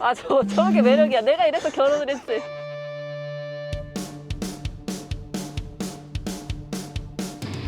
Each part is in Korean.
아, 저, 저게 매력이야. 내가 이래서 결혼을 했지.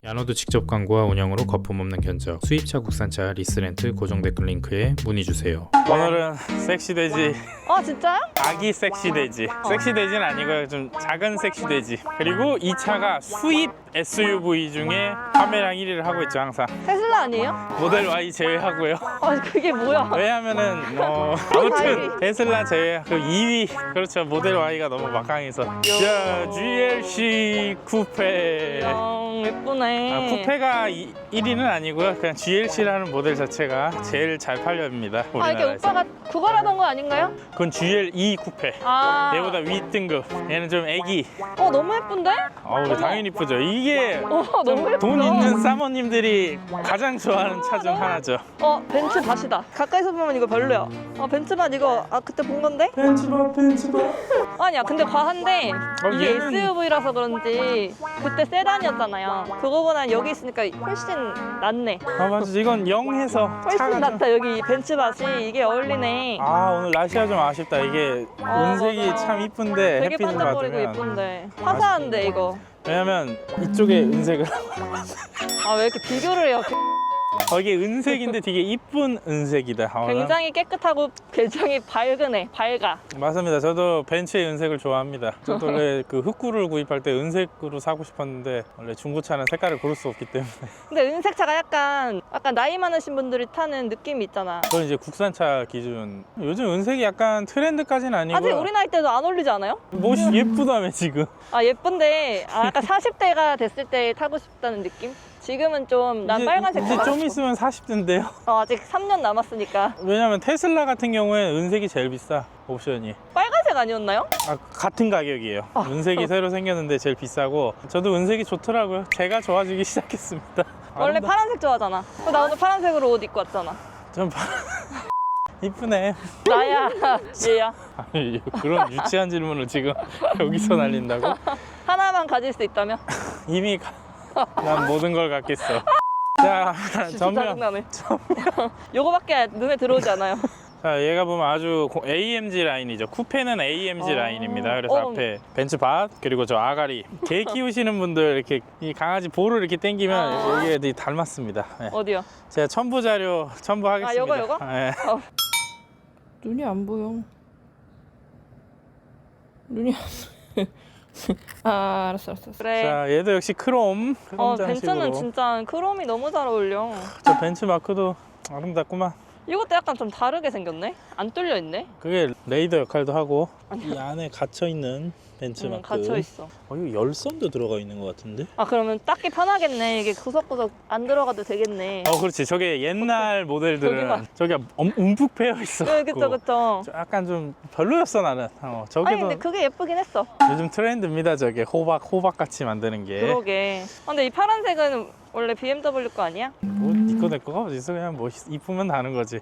야노드 직접 광고와 운영으로 거품 없는 견적. 수입차 국산차 리스렌트 고정 댓글 링크에 문의 주세요. 오늘은 섹시 돼지. 아, 진짜요? 아기 섹시 돼지. 섹시 돼지는 아니고요. 좀 작은 섹시 돼지. 그리고 이 차가 수입 SUV 중에 판매량 1위를 하고 있죠 항상. 테슬라 아니에요? 모델 Y 제외하고요. 아, 그게 뭐야? 왜냐면은 어, 아무튼 테슬라 제외 그 2위. 그렇죠. 모델 Y가 너무 막강해서. 자 GLC 쿠페. 영 예쁘네. 아, 쿠페가 1위는 아니고요 그냥 GLC라는 모델 자체가 제일 잘 팔려입니다 아, 이게 우리나라에서 오빠가 구걸하던 거 아닌가요? 그건 GLE 쿠페 아. 얘보다 윗등급 얘는 좀 애기 어, 너무 예쁜데? 어우 당연히 이쁘죠 이게 어, 너무 예쁘다. 돈 있는 사모님들이 가장 좋아하는 차 중 하나죠 어, 벤츠 밭이다. 가까이서 보면 이거 별로야. 어, 벤츠 밭 이거 아 그때 본 건데? 벤츠바 벤츠바 아니야, 근데 과한데 이게 얘는- SUV라서 그런지 그때 세단이었잖아요. 그거보다 여기 있으니까 훨씬 낫네. 아 맞아 이건 0해서 훨씬 차가 좀... 낫다. 여기 벤츠 밭이 이게 어울리네. 아 오늘 날씨가 좀 아쉽다 이게 아, 은색이 맞아. 참 이쁜데 되게 햇빛을 반짝거리고 받으면 예쁜데 화사한데 이거. 왜냐면 이쪽에 은색을 아 왜 이렇게 비교를 해요? 어, 이게 은색인데 되게 이쁜 은색이다 어, 난- 굉장히 깨끗하고 굉장히 밝으네. 밝아. 맞습니다 저도 벤츠의 은색을 좋아합니다 저도 원래 그 흑구를 구입할 때 은색으로 사고 싶었는데 원래 중고차는 색깔을 고를 수 없기 때문에 근데 은색차가 약간 약간 나이 많으신 분들이 타는 느낌이 있잖아. 그건 이제 국산차 기준 요즘 은색이 약간 트렌드까지는 아니고 아직 우리 나이 때도 안 어울리지 않아요? 멋이 예쁘다며 지금 아 예쁜데 아, 약간 40대가 됐을 때 타고 싶다는 느낌? 지금은 좀 난 이제- 빨간색 이제 좀. 있으면 40대인데요. 어, 아직 3년 남았으니까. 왜냐면 테슬라 같은 경우에는 은색이 제일 비싸 옵션이. 빨간색 아니었나요? 아, 같은 가격이에요. 은색이 새로 생겼는데 제일 비싸고. 저도 은색이 좋더라고요. 제가 좋아지기 시작했습니다. 원래 아름다- 파란색 좋아하잖아. 어, 나 오늘 파란색으로 옷 입고 왔잖아. 좀 파... 이쁘네. 나야 얘야. 아니 그런 유치한 질문을 지금 여기서 날린다고? 하나만 가질 수 있다면? 이미 가... 난 모든 걸 갖겠어 자 전면 짜증나네 요거밖에 눈에 들어오지 않아요 자 얘가 보면 아주 고- AMG 라인이죠 쿠페는 AMG 어. 라인입니다 그래서 어. 앞에 벤츠 밭 그리고 저 아가리 개 키우시는 분들 이렇게 이 강아지 볼을 이렇게 당기면 아. 이게 되게 닮았습니다 네. 어디요? 제가 첨부 자료 첨부하겠습니다 아, 요거, 요거? 네. 눈이 안 보여 눈이 안 보여 아 알았어 알았어 그래. 자 얘도 역시 크롬 크롬 어 장식으로. 벤츠는 진짜 크롬이 너무 잘 어울려. 저 벤츠 마크도 아름답구만. 이것도 약간 좀 다르게 생겼네? 안 뚫려 있네? 그게 레이더 역할도 하고 이 안에 갇혀 있는 벤츠 음, 마크 갇혀 있어. 어, 이거 열선도 들어가 있는 것 같은데 아 그러면 닦기 편하겠네. 이게 구석구석 안 들어가도 되겠네. 어 그렇지 저게 옛날 모델들은 저기만. 저기가 엄- 움푹 패여 있어 네, 그쵸 그쵸. 약간 좀 별로였어 나는 어, 아니 저게도 근데 그게 예쁘긴 했어. 요즘 트렌드입니다 저게 호박 호박 같이 만드는 게 그러게. 아, 근데 이 파란색은 원래 BMW 거 아니야? 뭐 니꺼 내 거가 어딨어 그냥 뭐 이쁘면 다는 거지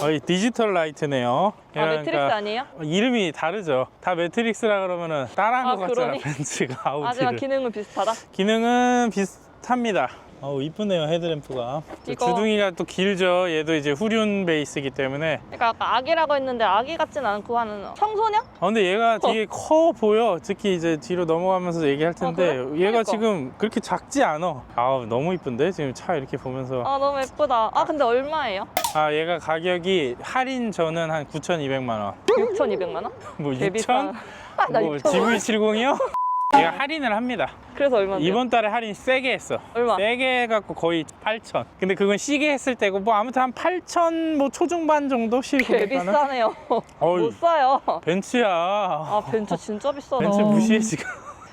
어, 이 디지털 라이트네요 아 매트릭스 아니에요? 어, 이름이 다르죠 다 매트릭스라 그러면은 따라한 아, 것 같잖아 그러니? 벤츠가 하지만 아우디를 기능은 비슷하다. 기능은 비슷합니다 어우 이쁘네요 헤드램프가 이거- 주둥이가 또 길죠 얘도 이제 후륜 베이스이기 때문에 그러니까 아까 아기라고 했는데 아기 같진 않고 하는 청소년? 아, 근데 얘가 되게 커 보여. 특히 이제 뒤로 넘어가면서 얘기할 텐데 아, 그래? 얘가 그러니까. 지금 그렇게 작지 않아. 아 너무 이쁜데 지금 차 이렇게 보면서 아 너무 예쁘다. 아 근데 얼마예요? 아 얘가 가격이 할인 저는 한 9,200만 원. 6,200만 원? 뭐 개비싸. 6,000? 아, 나뭐 6,000원. GV70이요? 얘가 할인을 합니다. 그래서 얼마인데요? 이번 달에 할인 세게 했어. 얼마? 세게 해갖고 거의 8,000. 근데 그건 시계 했을 때고 뭐 아무튼 한8,000뭐 초중반 정도 개 실구겠다는. 비싸네요. 어이. 못 사요. 벤츠야. 아 벤츠 진짜 비싸다. 벤츠 무시해 지금.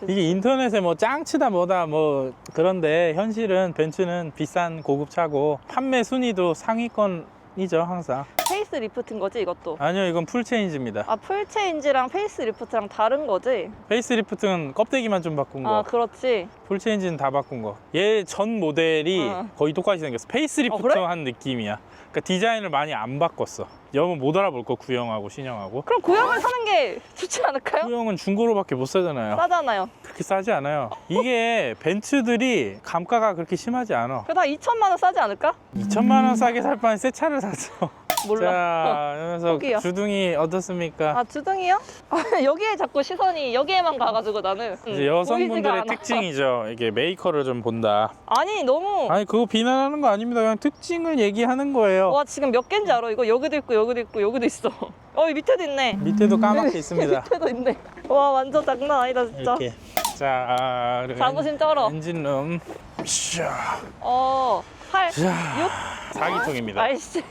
이게 인터넷에 뭐 짱치다 뭐다 뭐 그런데 현실은 벤츠는 비싼 고급차고 판매 순위도 상위권 이죠 항상 페이스 리프트인 거지 이것도? 아니요 이건 풀체인지입니다 아 풀체인지랑 페이스 리프트랑 다른 거지? 페이스 리프트는 껍데기만 좀 바꾼 거 아 그렇지. 풀체인지는 다 바꾼 거얘 전 모델이 어. 거의 똑같이 생겼어 페이스 리프트 어, 그래? 한 느낌이야 그러니까 디자인을 많이 안 바꿨어 여러분 못 알아볼 거 구형하고 신형하고 그럼 고형을 사는 게 좋지 않을까요? 구형은 중고로밖에 못 사잖아요 싸잖아요. 그렇게 싸지 않아요 이게 벤츠들이 감가가 그렇게 심하지 않아 한 2천만 원 싸지 않을까? 2천만 원 싸게 살 바엔 새 차를 사죠. 몰라. 자, 그래서 포기요. 주둥이 어떻습니까? 아 주둥이요? 여기에 자꾸 시선이 여기에만 가가지고 나는 음, 이제 여성분들의 않아. 특징이죠. 이게 메이커를 좀 본다. 아니 너무 아니 그거 비난하는 거 아닙니다. 그냥 특징을 얘기하는 거예요. 와 지금 몇 개인지 알아? 이거 여기도 있고 여기도 있고 여기도 있어. 어이 밑에도 있네. 밑에도 까맣게 있습니다. 밑에도 있네. 와 완전 장난 아니다 진짜. 이렇게. 자, 그리고 자부심 쩔어. 엔진룸. 샤. 어 팔. 자, 사기통입니다. 아이씨.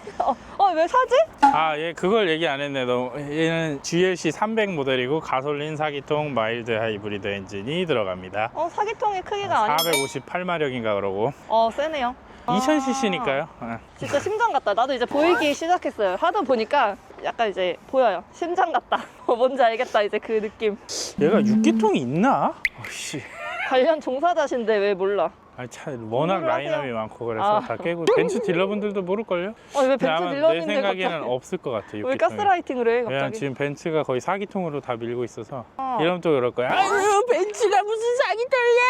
어왜 사지? 아, 얘 그걸 얘기 안 했네. 너 얘는 GLC 300 모델이고 가솔린 사기통 마일드 하이브리드 엔진이 들어갑니다. 어 사기통의 크기가 아닌데. 458마력인가 그러고 어 세네요. 아, 2000cc니까요. 진짜 심장 같다. 나도 이제 보이기 시작했어요. 하다 보니까 약간 이제 보여요. 심장 같다. 어, 뭔지 알겠다. 이제 그 느낌. 얘가 6기통이 있나? 어씨. 관련 종사자신데 왜 몰라? 아니 참 워낙. 라인업이 많고 그래서 아. 다 깨고 벤츠 딜러분들도 모를걸요? 어, 왜 근데 벤츠 아마 내 딜러님들 생각에는 갑자기 없을 것 같아 왜 6기통이 가스라이팅을 해 왜냐면 갑자기? 지금 벤츠가 거의 사기통으로 다 밀고 있어서 어. 이러면 또 그럴 거야 아유 벤츠가 무슨 사기통이야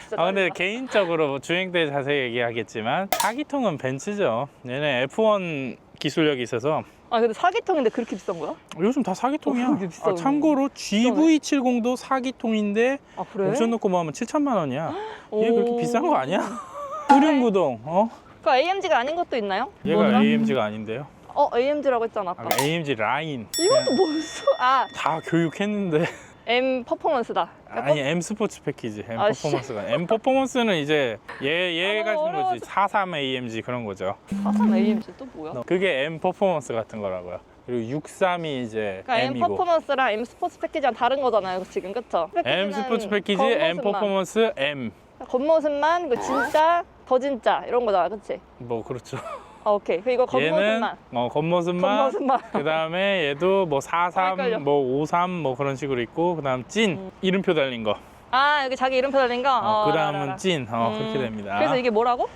진짜 아 근데. 개인적으로 뭐 주행 때 자세히 얘기하겠지만 사기통은 벤츠죠 얘네 F1 기술력이 있어서 아 근데 사기통인데 그렇게 비싼 거야? 요즘 다 사기통이야 어. 아, 참고로 GV70도 사기통인데 아 그래? 옵션 놓고 뭐 하면 7천만 원이야 얘 그렇게 오. 비싼 거 아니야? 후륜구동 어? 그 AMG가 아닌 것도 있나요? 얘가 뭐더라? AMG가 아닌데요 어 AMG라고 했잖아 아까. 아, AMG 라인 이것도 그냥 무슨 아다 교육했는데 M 퍼포먼스다. 아니 M 스포츠 패키지 M 아, 씨. 퍼포먼스가 M 퍼포먼스는 이제 얘 얘가 아, 준 어려워. 거지 43 AMG 그런 거죠 사상 AMG 또 뭐야? 그게 M 퍼포먼스 같은 거라고요 그리고 63이 이제 그러니까 M M이고 퍼포먼스랑 M 스포츠 패키지랑 다른 거잖아요 지금 그쵸? M 스포츠 패키지 M 겉모습만. 퍼포먼스 M 겉모습만 그 진짜 더 진짜 이런 거잖아 그치? 뭐 그렇죠 아 오케이 그럼 이거 얘는 겉모습만 어, 겉모습만 겉모습만 그 다음에 얘도 뭐 아, 헷갈려. 43, 뭐 53, 뭐 그런 식으로 있고 그 다음 찐 음. 이름표 달린 거. 아 여기 자기 이름표 달린 거? 어, 어, 그 알아, 알아. 다음은 찐. 어, 음. 그렇게 됩니다. 그래서 이게 뭐라고?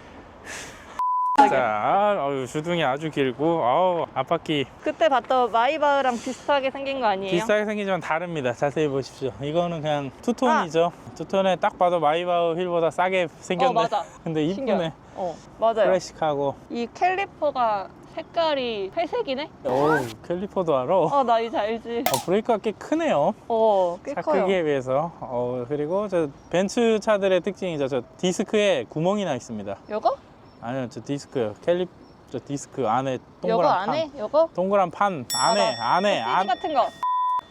자, 어유 주둥이 아주 길고, 어우 앞바퀴 그때 봤던 마이바흐랑 비슷하게 생긴 거 아니에요? 비슷하게 생기지만 다릅니다. 자세히 보십시오. 이거는 그냥 투톤이죠. 투톤에 딱 봐도 마이바흐 휠보다 싸게 생겼네. 어 맞아 근데 이쁘네. 어 맞아요 클래식하고. 이 캘리퍼가 색깔이 회색이네? 오, 캘리퍼도 알아. 어, 어 나 이제 알지 브레이크가 꽤 크네요. 어 꽤 차 커요 크기에 비해서. 어, 그리고 저 벤츠 차들의 특징이죠. 저 디스크에 구멍이 나 있습니다. 요거? 아니요, 저 디스크요. 캘리 저 디스크 안에 요거 동그란 판. 안에? 요거? 동그란 판 안에 아, 안에 CD 안 같은 거.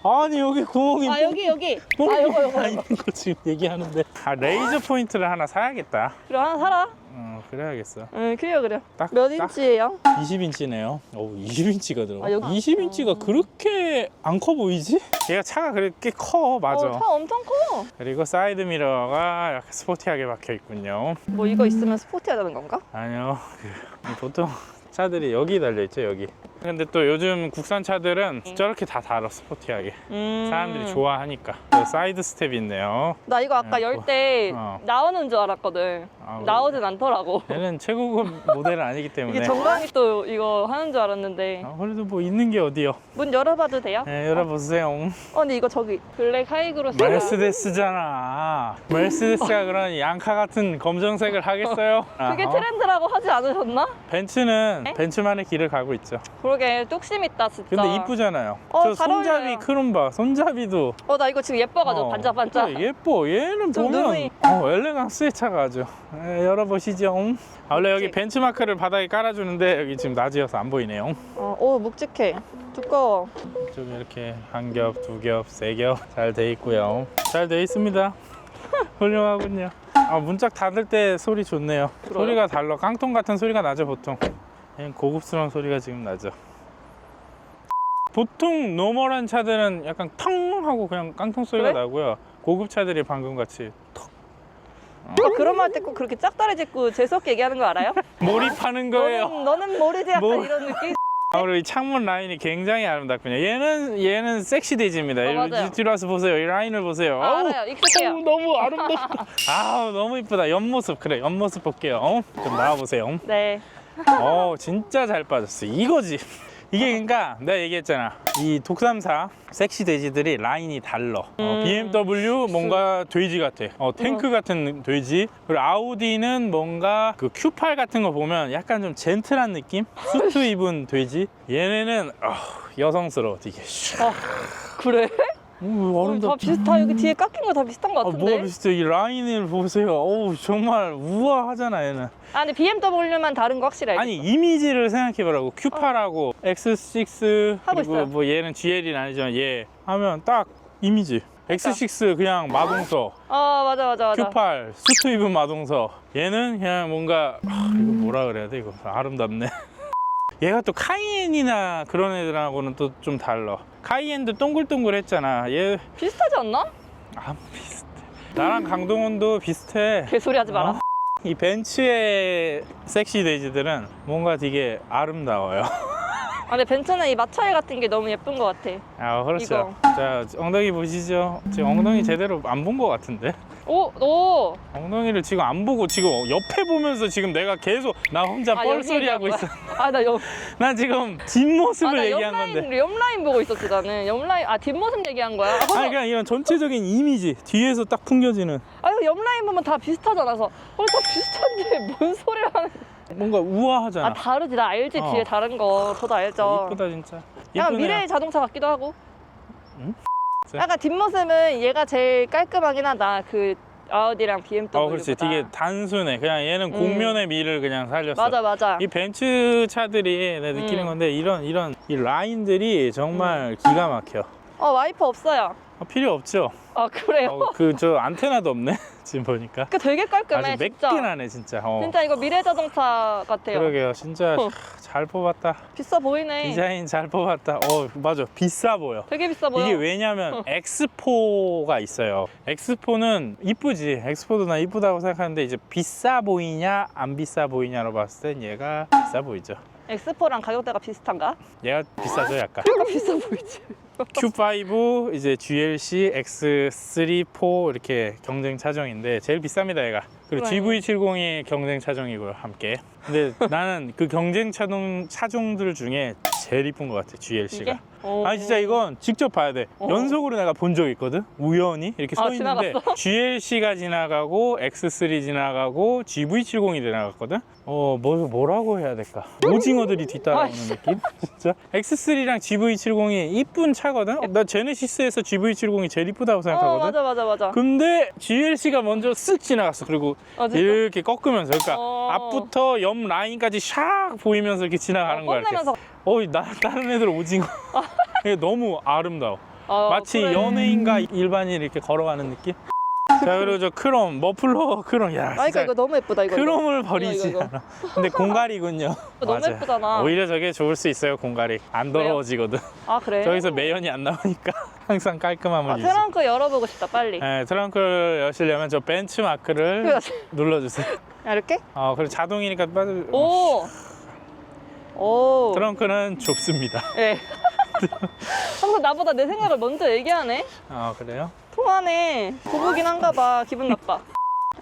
아니 여기 구멍이 아 여기 여기. 아 요거 요거. 있는 거 지금 얘기하는데 아 레이저 포인트를 하나 사야겠다. 그래 하나 사라. 어 그래야겠어. 응 그래요 그래요. 딱 몇 딱 인치예요? 20인치네요. 오 20인치가 들어가. 아, 여기- 20인치가 그렇게 안 커 보이지? 얘가 차가 그렇게 커 맞아. 어, 차 엄청 커. 그리고 사이드 미러가 약간 스포티하게 박혀 있군요. 뭐 이거 있으면 스포티하다는 건가? 아니요. 그, 보통 차들이 여기 달려 있죠 여기. 근데 또 요즘 국산 차들은 저렇게 다 달아 스포티하게. 음. 사람들이 좋아하니까. 또 사이드 스텝이 있네요. 나 이거 아까 네, 열 뭐. 때 어. 나오는 줄 알았거든. 아, 나오진 않더라고. 얘는 최고급 모델은 아니기 때문에. 이게 정강이 또 이거 하는 줄 알았는데 아, 그래도 뭐 있는 게 어디요? 문 열어봐도 돼요? 네, 열어보세요. 어 근데 이거 저기 블랙 하이그로스. 메르세데스잖아. 메르세데스가 그런 양카 같은 검정색을 하겠어요? 그게 아, 어? 트렌드라고 하지 않으셨나? 벤츠는 네? 벤츠만의 길을 가고 있죠. 그러게 뚝심 있다 진짜. 근데 이쁘잖아요. 어, 저 잘 손잡이 어울려요. 크롬바, 손잡이도 어 나 이거 지금 예뻐가지고 어, 반짝반짝. 그래, 예뻐. 얘는 좀 보면 눈이- 어, 엘레강스의 차가 아주. 에, 열어보시죠. 아, 원래 여기 묵직. 벤츠마크를 바닥에 깔아주는데 여기 지금 낮이어서 안 보이네요. 어, 오 묵직해. 두꺼워. 좀 이렇게 한 겹, 두 겹, 세 겹 잘 돼 있고요. 잘 돼 있습니다. 훌륭하군요. 아, 문짝 닫을 때 소리 좋네요. 그래요? 소리가 달라. 깡통 같은 소리가 나죠, 보통. 얘는 고급스러운 소리가 지금 나죠. 보통 노멀한 차들은 약간 텅 하고 그냥 깡통 소리가 그래? 나고요. 고급 차들이 방금 같이 어, 그런 말 듣고 그렇게 짝다리 짚고 재수없게 얘기하는 거 알아요? 몰입하는 거예요. 너는, 너는 모르지 약간 뭐- 이런 느낌? 아, 이 창문 라인이 굉장히 아름답군요. 얘는 얘는 섹시 데이지입니다. 어, 맞아요. 뒤로 와서 보세요. 이 라인을 보세요. 아, 어우, 알아요. 익숙해요. 너무 아름답다. 아우 너무 이쁘다. 옆모습 그래. 옆모습 볼게요. 어? 좀 나와 보세요. 네. 어 진짜 잘 빠졌어. 이거지. 이게 그러니까 내가 얘기했잖아. 이 독삼사 섹시 돼지들이 라인이 달라 어, 음. BMW 뭔가 돼지 같아. 어, 탱크 같은 돼지. 그리고 아우디는 뭔가 그 Q8 같은 거 보면 약간 좀 젠틀한 느낌? 수트 입은 돼지? 얘네는 어, 여성스러워 되게. 아, 그래? 오, 다 아름답다. 비슷하 여기 뒤에 깎인 거 다 비슷한 거 아, 같은데. 뭐가 비슷해? 이 라인을 보세요. 어우 정말 우아하잖아 얘는. 아 근데 BMW만 다른 거 알겠어. 아니 이미지를 생각해보라고. Q8하고 X6 하고 그리고 있어요. 뭐 얘는 GL이 아니지만 얘 하면 딱 이미지. X6 그냥 마동석 아 맞아 맞아 맞아. Q8 수트 입은 마동석 얘는 그냥 뭔가 아, 이거 뭐라 그래야 돼 이거? 아름답네 얘가 또 카이엔이나 그런 애들하고는 또 좀 달라 카이엔도 동글동글 했잖아 얘 비슷하지 않나? 안 비슷해 나랑 강동원도 비슷해 개소리 하지 마라. 어? 이 벤츠의 섹시 돼지들은 뭔가 되게 아름다워요. 아 근데 벤츠는 이 마차일 같은 게 너무 예쁜 거 같아. 아 그렇죠. 자 엉덩이 보시죠. 지금 엉덩이 제대로 안 본 것 같은데. 오 오. 엉덩이를 지금 안 보고 지금 옆에 보면서 지금 내가 계속 나 혼자 아, 뻘소리 하고 있어. 아, 나 옆, 나 지금 뒷모습을 아, 나 얘기한 옆라인, 건데. 옆라인 보고 있었지, 나는. 옆라인, 아, 뒷모습 얘기한 거야? 아, 아니 그냥 이런 전체적인 이미지 뒤에서 딱 풍겨지는 아, 옆라인 보면 다 비슷하잖아. 그래서, 어, 다 비슷한데, 뭔 소리를 하는 뭔가 우아하잖아. 아, 다르지. 나 알지, 어. 뒤에 다른 거. 저도 알죠. 이쁘다 진짜. 약간. 미래의 자동차 같기도 하고. 응? 약간 뒷모습은 얘가 제일 깔끔하긴 하다. 그, 아우디랑 BMW. 어 그렇지. 되게 단순해. 그냥 얘는 음. 공면의 미를 그냥 살렸어. 맞아, 맞아. 이 벤츠 차들이 내가 느끼는 음. 건데 이런 이런 이 라인들이 정말 기가 막혀. 어, 와이퍼 없어요. 어, 필요 없죠. 아, 그래요? 어, 그저 안테나도 없네. 지금 보니까 그 되게 깔끔해, 아주 진짜. 매끈하네 진짜. 어. 진짜 이거 미래 자동차 같아요. 그러게요. 진짜 어. 잘 뽑았다. 비싸 보이네. 디자인 잘 뽑았다. 어 맞아. 비싸 보여. 되게 비싸 보여. 이게 왜냐면 엑스포가 있어요. 엑스포는 이쁘지. 엑스포도 나 이쁘다고 생각하는데 이제 비싸 보이냐 안 비싸 보이냐로 봤을 땐 얘가 비싸 보이죠. 엑스포랑 가격대가 비슷한가? 얘가 비싸죠 약간. 그러니까 비싸 보이지. Q5, 이제 GLC, X3, 4 이렇게 경쟁 차종인데 제일 비쌉니다 얘가. 그리고 그래. GV70이 경쟁 차종이고요 함께. 근데 나는 그 경쟁 차종 차종들 중에 제일 이쁜 것 같아 GLC가. 이게? 어. 아 진짜 이건 직접 봐야 돼. 어. 연속으로 내가 본적 있거든. 우연히 이렇게 서 아, 있는데 지나갔어? GLC가 지나가고 X3 지나가고 GV70이 지나갔거든. 어, 뭐 뭐라고 해야 될까? 오징어들이 뒤따라오는 아이씨. 느낌? 진짜. X3랑 GV70이 이쁜 차거든. 나 제네시스에서 GV70이 제일 이쁘다고 어, 생각하거든. 맞아, 맞아, 맞아. 근데 GLC가 먼저 쓱 지나갔어. 그리고 아? 이렇게 꺾으면서 그러니까 어. 앞부터 옆 라인까지 샥 보이면서 이렇게 지나가는 거야. 이렇게. 어이 나 다른 애들 오징어. 이게 너무 아름다워. 아, 마치 그래. 연예인과 일반인 이렇게 걸어가는 느낌. 자 그리고 저 크롬 머플러 크롬 야 아, 이거, 진짜 이거 너무 예쁘다, 이거. 크롬을 버리지 이거, 이거. 않아. 근데 공갈이군요. 너무 맞아요. 예쁘잖아. 오히려 저게 좋을 수 있어요 공갈이 안 더러워지거든. 아, 그래? 저기서 매연이 안 나오니까 항상 깔끔함을 아, 유지. 트렁크 열어보고 싶다, 빨리. 네, 트렁크를 여시려면 저 벤츠 마크를 그래. 눌러주세요. 야, 이렇게? 어 그리고 자동이니까 빠져. 오! 오. 트렁크는 좁습니다. 예. 항상 나보다 내 생각을 먼저 얘기하네? 아 그래요? 통하네. 고부긴 한가 봐. 기분 나빠.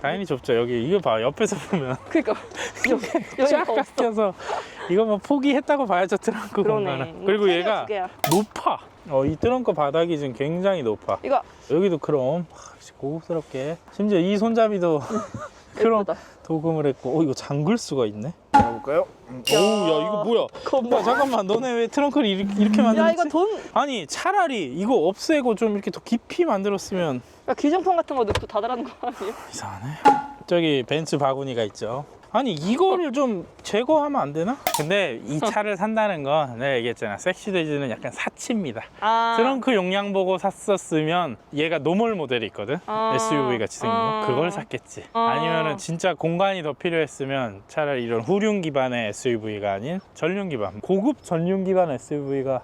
당연히 좁죠. 여기 이거 봐 옆에서 보면 그니까. 여기, 여기 쫙더 없어. 깎여서 이거 뭐 포기했다고 봐야죠 트렁크 그러네. 공간은. 그리고 캐리어 얘가 두 개야. 높아. 어, 이 트렁크 바닥이 지금 굉장히 높아. 이거 여기도 크롬. 하, 역시 고급스럽게. 심지어 이 손잡이도 예쁘다. 도금을 했고. 어, 이거 잠글 수가 있네. 열어볼까요? 음, 야. 오우, 야, 이거 뭐야? 겁나. 야, 잠깐만, 너네 왜 트렁크를 이렇게, 이렇게 야, 만들었지? 이거 돈. 아니, 차라리 이거 없애고 좀 이렇게 더 깊이 만들었으면 야, 기증품 같은 거 넣고 닫으라는 거 아니에요? 이상하네. 저기 벤츠 바구니가 있죠. 아니 이거를 좀 제거하면 안 되나? 근데 이 차를 산다는 건 내가 얘기했잖아. 섹시 데이즈는 약간 사치입니다. 아. 트렁크 용량 보고 샀었으면 얘가 노멀 모델이 있거든. 아. SUV 같이 생긴 거. 아. 그걸 샀겠지. 아. 아니면은 진짜 공간이 더 필요했으면 차라리 이런 후륜 기반의 SUV가 아닌 전륜 기반. 고급 전륜 기반 SUV가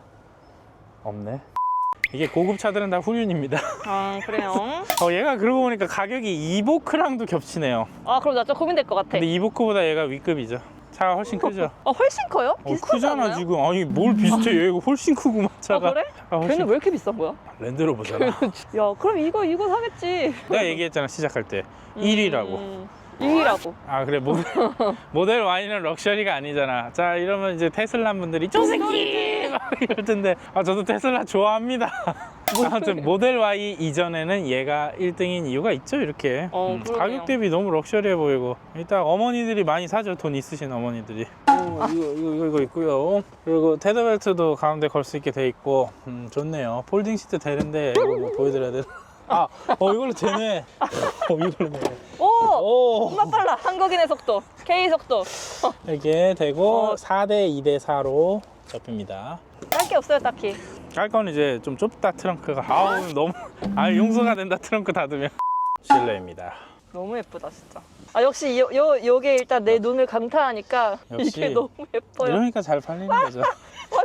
없네. 이게 고급 차들은 다 후륜입니다. 아, 그래요? 어, 얘가 그러고 보니까 가격이 이보크랑도 겹치네요. 아, 그럼 나 좀 고민될 것 같아. 근데 이보크보다 얘가 윗급이죠. 차가 훨씬 크죠. 아, 훨씬 커요? 어, 비슷하지 크잖아 않나요? 지금. 아니 뭘 비슷해? 얘가 훨씬 크구만 아, 차가. 그래? 아, 훨씬 걔는 왜 이렇게 비싼 거야? 랜드로버잖아. 야, 그럼 이거, 이거 사겠지. 내가 얘기했잖아 시작할 때 1위라고. 음. 유일하고. 아 그래 모델, 모델 Y는 럭셔리가 아니잖아 자 이러면 이제 테슬라 분들이 저 새끼 막 이럴 텐데. 아 저도 테슬라 좋아합니다. 아무튼 모델 Y 이전에는 얘가 1등인 이유가 있죠 이렇게. 어, 음, 그러네요. 가격 대비 너무 럭셔리해 보이고. 일단 어머니들이 많이 사죠 돈 있으신 어머니들이. 오, 이거, 이거, 이거, 이거 있고요. 그리고 테더벨트도 가운데 걸 수 있게 돼 있고. 음, 좋네요. 폴딩 시트 되는데 이거 뭐 보여드려야 되나? 아, 어 이걸로 되네. 어 이걸로 되네. 오! 오! 겁나 빨라. 한국인의 속도. K 속도. 이렇게 되고 어. 4대 2대 4로 접힙니다. 할게 없어요, 딱히. 깔 건 이제 좀 좁다 트렁크가 아우 너무 아 용서가 된다 트렁크 닫으면 실내입니다. 너무 예쁘다, 진짜. 아, 역시 요, 요, 요게 일단 내 눈을 강타하니까 역시. 이게 너무 예뻐요. 이러니까 잘 팔리는 거죠. 아,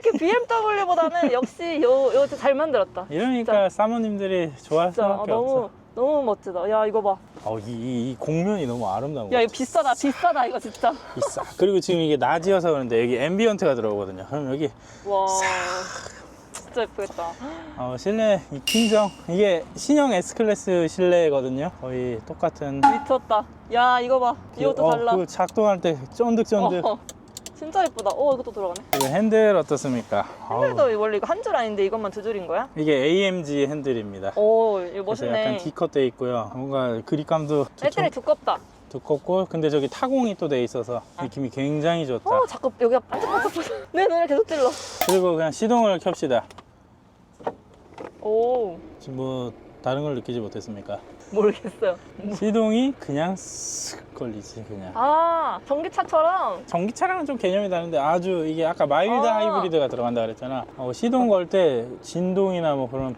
이렇게 BMW보다는 역시 요, 요 잘 만들었다. 이러니까 사모님들이 좋아할 진짜 아, 수밖에 너무 없어. 너무 멋지다. 야 이거 봐. 어, 이, 이, 이 공면이 너무 아름다운 야 거 이거 비싸다 비싸다 이거 진짜. 비싸. 그리고 지금 이게 낮이어서 그런데 여기 앰비언트가 들어오거든요. 그럼 여기 와 진짜 예쁘겠다. 어, 실내 이 킹정 이게 신형 S 클래스 실내거든요. 거의 똑같은 미쳤다. 야 이거 봐. 이것도 어, 달라. 그 작동할 때 쫀득쫀득. 어, 진짜 예쁘다. 어 이것도 들어가네. 그리고 핸들 어떻습니까? 아우, 핸들도 원래 이거 한 줄 아닌데 이것만 두 줄인 거야? 이게 AMG 핸들입니다. 오 이거 그래서 약간 멋있네. D컷 돼 있고요. 뭔가 그립감도 배터리 두껍다. 두껍고 근데 저기 타공이 또 돼 있어서 느낌이 굉장히 좋다. 어 자꾸 여기가 반짝반짝 내 눈을 계속 찔러. 그리고 그냥 시동을 켭시다. 오 지금 뭐 다른 걸 느끼지 못했습니까? 모르겠어요. 시동이 그냥 쓱 걸리지 그냥. 아 전기차처럼. 전기차랑은 좀 개념이 다른데 아주 이게 아까 마일드 아. 하이브리드가 들어간다 그랬잖아. 어, 시동 걸 때 진동이나 뭐 그런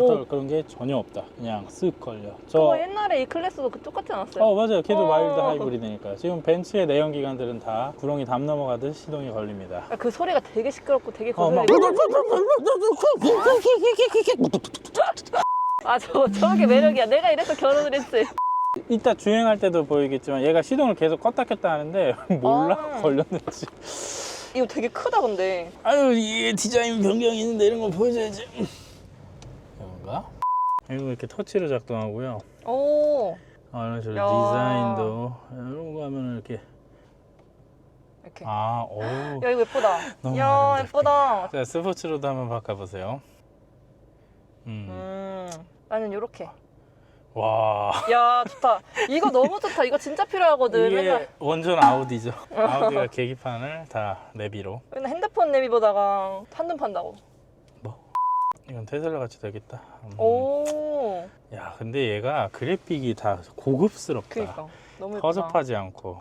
오. 그런 게 전혀 없다. 그냥 쓱 걸려. 저 그거 옛날에 이 클래스도 그 똑같지 않았어요? 어 맞아요 걔도 어. 마일드 하이브리드니까 지금 벤츠의 내연 기관들은 다 구렁이 담 넘어가듯 시동이 걸립니다 아, 그 소리가 되게 시끄럽고 되게 어, 막 거슬리고 아 저, 저게 매력이야 내가 이래서 결혼을 했지 이따 주행할 때도 보이겠지만 얘가 시동을 계속 껐다 켰다 하는데 몰라 아. 걸렸는지 이거 되게 크다 근데 아유 이게 디자인 변경이 있는데 이런 거 보여줘야지 이건가? 이거 이렇게 터치로 작동하고요 오 아, 이런 식으로 야. 디자인도 이런 거 하면 이렇게 이렇게 아, 오. 야 이거 예쁘다 너무 야 아름답다. 예쁘다 자, 스포츠로도 한번 바꿔보세요. 음. 음 나는 요렇게 와. 야 좋다 이거 너무 좋다 이거 진짜 필요하거든 이게 맨날 원전 아우디죠. 아우디가 계기판을 다 내비로. 맨날 핸드폰 내비 보다가 한눈 판다고 이건 테슬라 같이 되겠다. 음. 오 야, 근데 얘가 그래픽이 다 고급스럽다. 그니까 너무 예쁘다 허접하지 않고.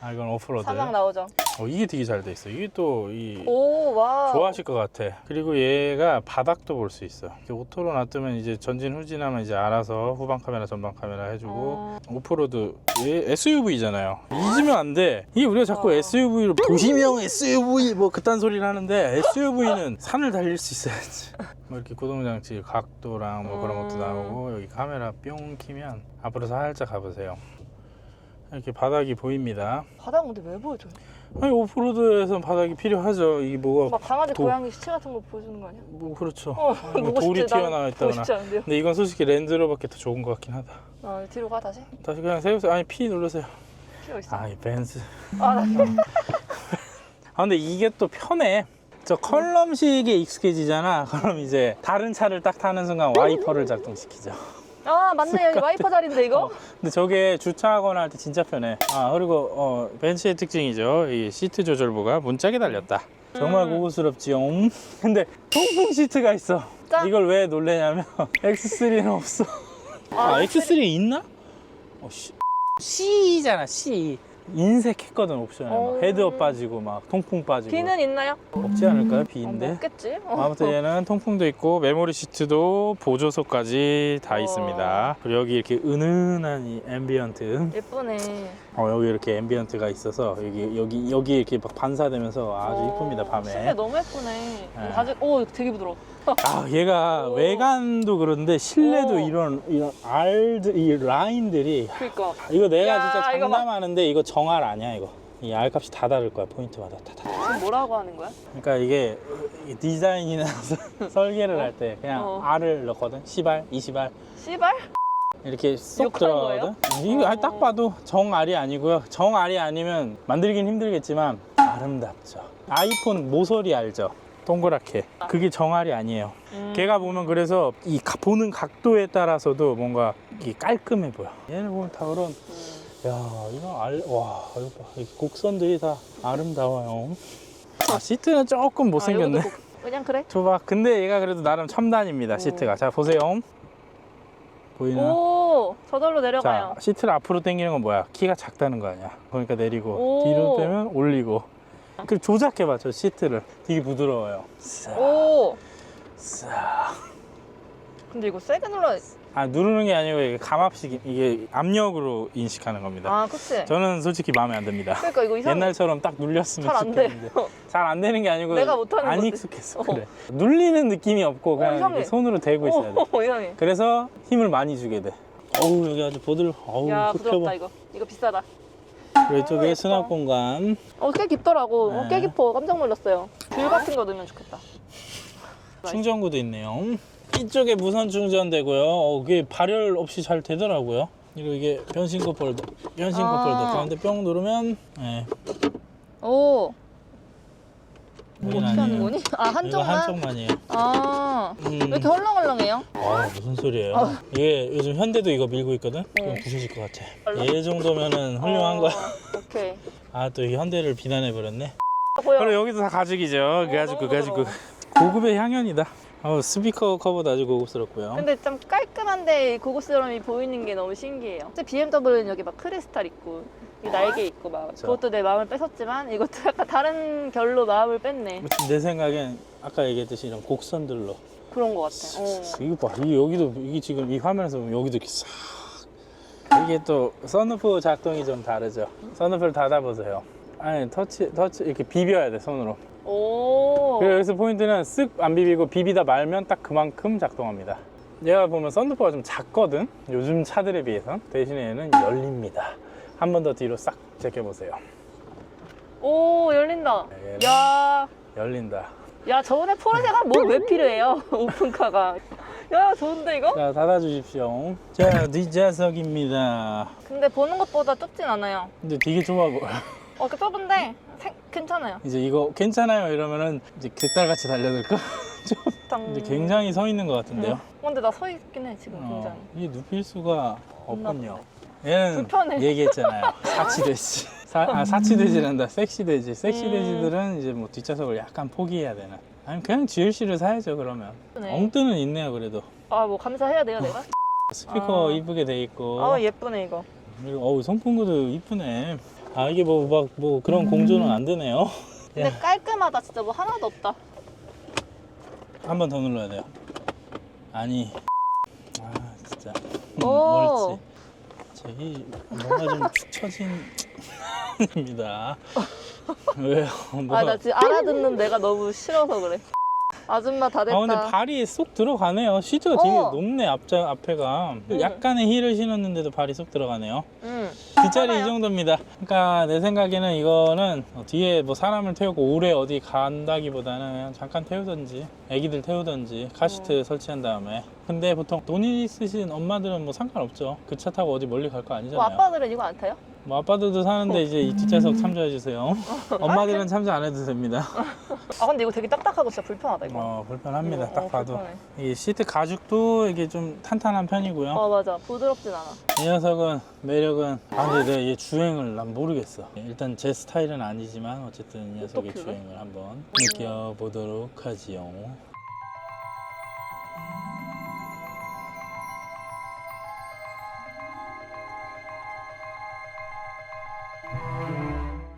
아, 이건 오프로드. 사막 나오죠 어, 이게 되게 잘 돼 있어. 이게 또 이. 오 와 좋아하실 것 같아. 그리고 얘가 바닥도 볼 수 있어. 이렇게 오토로 놔두면 이제 전진 후진하면 이제 알아서 후방 카메라, 전방 카메라 해주고 어. 오프로드 얘 SUV잖아요. 잊으면 안 돼. 이게 우리가 자꾸 어. SUV로 도시명 SUV 뭐 그딴 소리를 하는데 SUV는 산을 달릴 수 있어야지. 뭐 이렇게 구동 장치 각도랑 뭐 그런 것도 음. 나오고 여기 카메라 뿅 키면 앞으로 살짝 가보세요. 이렇게 바닥이 보입니다. 바닥 근데 왜 보여줘 아니 오프로드에선 바닥이 필요하죠. 이게 뭐가 막 강아지 도- 고양이 시체 같은 거 보여주는 거 아니야? 뭐 그렇죠. 어, 뭐 보고 돌이 싶지, 튀어나와 보고 있다거나. 싶지 않은데요? 근데 이건 솔직히 렌즈로밖에 더 좋은 것 같긴 하다. 아, 뒤로 가 다시. 다시 그냥 세우세요. 아니 P 누르세요. 필요 있어. 아이 벤츠. 아, 나 아 근데 이게 또 편해. 저 컬럼식에 익숙해지잖아. 그럼 이제 다른 차를 딱 타는 순간 와이퍼를 작동시키죠. 아, 맞네. 여기 와이퍼 자리인데 이거? 어, 근데 저게 주차하거나 할 때 진짜 편해. 아 그리고 어, 벤츠의 특징이죠. 이 시트 조절부가 문짝에 달렸다. 정말 음. 고급스럽지요. 근데 통풍 시트가 있어. 짠. 이걸 왜 놀래냐면 X3는 없어. 아, X3 있나? 어, 씨. C잖아 C. 인색했거든 옵션에 막 오. 헤드업 빠지고 막 통풍 빠지고 비는 있나요? 없지 않을까요 어, B인데 없겠지. 어. 아무튼 얘는 통풍도 있고 메모리 시트도 보조석까지 다 어. 있습니다 그리고 여기 이렇게 은은한 이 앰비언트 예쁘네. 어, 여기 이렇게 앰비언트가 있어서 여기 여기 여기 이렇게 막 반사되면서 아주 어, 이쁩니다 실내 밤에 너무 예쁘네. 네. 아주 오, 되게 부드러워. 아 얘가 오. 외관도 그런데 실내도 오. 이런 이런 알들 이 라인들이 그러니까. 이거 내가 야, 진짜 이거. 장담하는데 이거 정알 아니야 이거 이 R 값이 다 다를 거야 포인트마다 다, 다. 지금 뭐라고 하는 거야? 그러니까 이게 이 디자인이나 설계를 할 때 그냥 어. R을 넣거든 10알 20알 씨발? 이렇게 쏙 들어가거든. 이거 아니, 딱 봐도 정알이 아니고요. 정알이 아니면 만들긴 힘들겠지만 아름답죠. 아이폰 모서리 알죠? 동그랗게. 그게 정알이 아니에요. 음. 걔가 보면 그래서 이 가- 보는 각도에 따라서도 뭔가 이게 깔끔해 보여. 얘는 보면 다 그런 야 이거 알, 와 이거 봐. 이 곡선들이 다 아름다워요. 아, 시트는 조금 아, 못생겼네. 복- 그냥 그래. 줘봐. 근데 얘가 그래도 나름 첨단입니다. 시트가. 자 보세요. 보이나? 오 저절로 자 내려가요. 시트를 앞으로 당기는 건 뭐야? 키가 작다는 거 아니야? 그러니까 내리고 오. 뒤로 빼면 올리고. 그 조작해 봐 저 시트를. 되게 부드러워요. 싹, 오 싹. 근데 이거 세게 눌러. 아 누르는 게 아니고 이게 감압식 이게 압력으로 인식하는 겁니다. 아 그치. 저는 솔직히 마음에 안 듭니다. 그러니까 이거 이상. 옛날처럼 딱 눌렸으면 잘안 돼. 좋겠는데 잘 안 되는 게 아니고 내가 못하는 안 거지. 익숙했어 어. 그래 눌리는 느낌이 없고 그냥. 이렇게 손으로 대고 있어야 돼 오 이상해. 그래서 힘을 많이 주게 돼 어우 여기 아주 보들 어우 야 부드럽다 이거. 이거 비싸다. 왼쪽에. 수납 공간 어 꽤 깊더라고. 어, 꽤 네. 깊어. 깜짝 놀랐어요. 귤 같은 거 넣으면 좋겠다. 충전구도 있네요 이쪽에 무선 충전되고요 어, 그게 발열 없이 잘 되더라고요 그리고 이게 변신 컵홀더 변신 아. 컵홀더 가운데 뿅 누르면 네, 오. 이건 어떻게 하는 아니에요 거니? 아 이거 한쪽만. 한쪽만이에요 아. 음. 왜 이렇게 헐렁헐렁해요? 아 무슨 소리예요? 아. 이게 요즘 현대도 이거 밀고 있거든? 그럼 네. 부서질 것 같아. 얘 정도면은 훌륭한 어, 거야. 오케이. 아 또 이 현대를 비난해 버렸네. 보여. 그리고 여기도 다 가죽이죠. 그 가죽 그 너무 가죽 그 부드러워. 고급의 향연이다. 어, 스피커 커버도 아주 고급스럽고요. 근데 좀 깔끔한데 고급스러움이 보이는 게 너무 신기해요. 근데 BMW는 여기 막 크리스탈 있고 이 날개 있고 막 그쵸. 그것도 내 마음을 뺏었지만 이것도 약간 다른 결로 마음을 뺐네. 내 생각엔 아까 얘기했듯이 이런 곡선들로 그런 것 같아. 어. 이거 봐. 이 여기도 이게 지금 이 화면에서 보면 여기도 이렇게 싹 이게 또 선루프 작동이 좀 다르죠. 선루프를 닫아 보세요. 아니 터치 터치 이렇게 비벼야 돼 손으로. 오. 그리고 여기서 포인트는 쓱 안 비비고 비비다 말면 딱 그만큼 작동합니다. 얘가 보면 썬루프가 좀 작거든. 요즘 차들에 비해선 대신에 얘는 열립니다. 한 번 더 뒤로 싹 제껴보세요. 오 열린다. 네, 야. 열린다. 야 저번에 포르쉐가 뭐 왜 필요해요? 오픈카가. 야 좋은데 이거? 자 닫아주십시오. 자 뒷좌석입니다. 근데 보는 것보다 좁진 않아요. 근데 되게 좁아 보여. 어, 그 좁은데 생- 괜찮아요. 이제 이거 괜찮아요 이러면은 이제 개딸같이 달려들까? 당... 이제 굉장히 서 있는 것 같은데요. 어, 근데 나 서 있긴 해 지금 굉장히. 어, 이게 눕힐 수가 없군요. 얘는 불편해. 얘기했잖아요. 사치돼지. 사, 아, 사치돼지란다. 섹시돼지. 섹시돼지들은 음. 이제 뭐 뒷좌석을 약간 포기해야 되나. 아니 그냥 GLC를 사야죠 그러면. 네. 엉뜨는 있네요 그래도. 아뭐 감사해야 돼요 내가? 스피커 아. 이쁘게 돼 있고. 아 예쁘네 이거. 그리고 어우 송풍구도 이쁘네. 아 이게 뭐 막 뭐 그런 공조는 안 되네요. 근데 야, 깔끔하다 진짜 뭐 하나도 없다. 한 번 더 눌러야 돼요. 아니. 아 진짜. 음, 오. 옳지. 저기 뭔가 좀축 처진 입니다. 왜요? 뭐. 아나 지금 알아듣는 내가 너무 싫어서 그래. 아줌마 다 됐다. 아 근데 발이 쏙 들어가네요. 시트가 되게 어. 높네 앞자 앞에가. 음. 약간의 힐을 신었는데도 발이 쏙 들어가네요. 응. 뒷자리 이 하나요? 정도입니다. 그러니까 내 생각에는 이거는 어, 뒤에 뭐 사람을 태우고 오래 어디 간다기보다는 그냥 잠깐 태우던지 애기들 태우던지 카시트 음. 설치한 다음에. 근데 보통 돈 있으신 엄마들은 뭐 상관없죠. 그 차 타고 어디 멀리 갈거뭐 아니잖아요. 아빠들은 이거 안 타요? 뭐 아빠들도 사는데 이제 이 뒷좌석 참조해 주세요. 엄마들은 참조 안 해도 됩니다. 아 근데 이거 되게 딱딱하고 진짜 불편하다 이거. 어 불편합니다. 어, 딱 어, 봐도. 불편해. 이 시트 가죽도 이게 좀 탄탄한 편이고요. 어 맞아 부드럽진 않아. 이 녀석은 매력은 아 근데 내가 얘 주행을 난 모르겠어. 일단 제 스타일은 아니지만 어쨌든 이 녀석의 그래? 주행을 한번 느껴보도록 하지요.